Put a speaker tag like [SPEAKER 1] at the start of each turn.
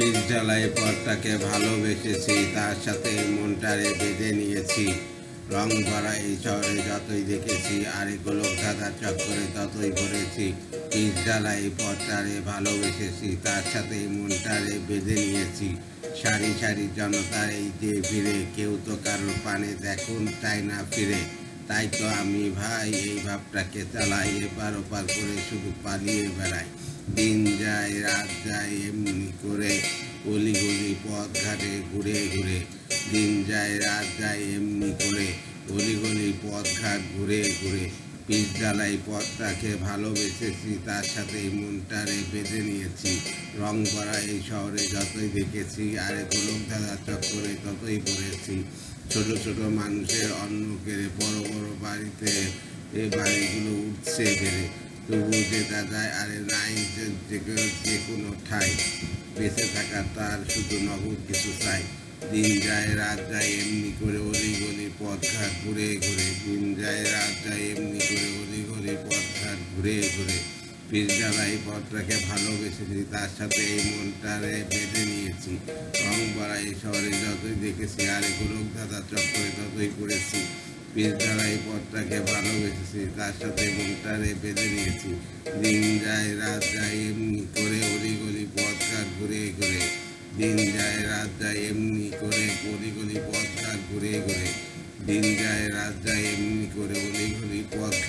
[SPEAKER 1] Pitch ঢালাই পথটাকে ভালোবেসেছি, তার সাথে মনটারে বেঁধে নিয়েছি। রং ভরা এই শহরে যতই দেখেছি আরে গোলক দাদা চক্করে ততই ঘুরেছি পিচ ঢালাই পথটারে ভালোবেসেছি, তার সাথে মনটারে বেঁধে নিয়েছি। সারি সারি জনতার এই যে ফিরে কেউ তো কারোর পানে দেখুন চায় না ফিরে। তাই তো আমি ভাই, এই ভাবটাকে চালাই, এপার ওপার করে শুধু পালিয়ে বেড়াই। দিন যায়, রাত যায়, এমনি করে গলি গলি পথ ঘাটে ঘুরে ঘুরে। দিন যায়, রাত যায়, এমনি করে গলি গলি পথ ঘাট ঘুরে ঘুরে। পিচ জ্বালাই পথটাকে ভালোবেসেছি, তার সাথে মনটারে বেঁধে নিয়েছি। রং করা এই শহরে যতই দেখেছি, আরে গোলক দাদা চক্করে ততই পড়েছি। ছোট ছোট মানুষের অন্ন কেড়ে বড় বড় বাড়িতে এই বাড়িগুলো উঠছে বেড়ে। তবু যেটা যায় আরে নাই যে যে- যে কোনো ঠাই বেঁচে থাকা তার শুধু নগদ কিছু চাই। দিন যায়, রাত যায়, এমনি করে অলি গলি পথঘাট ঘুরে ঘুরে। দিন যায়, রাত যায়, এমনি করে অলি গলি পথঘাট ঘুরে ঘুরে। পিরজালা এই পথটাকে ভালোবেসেছি তার সাথে এই মনটারে বেঁধে নিয়েছি। রং বড়া এই শহরে যতই দেখেছি, আর গোলক দাদা চক্করে ততই করেছি। পিরজালা এই পথটাকে ভালোবেসেছি, তার সাথে মনটারে বেঁধে নিয়েছি। দিন যায়, রাত যায়, এমনি করে অলি গলি পথঘাট ঘুরে ঘুরে। দিন যায়, রাত যায়, এমনি করে গলি গলি পথঘাট ঘুরে ঘুরে। দিন যায়, রাত যায়, এমনি করে অলি গলি ঘুরে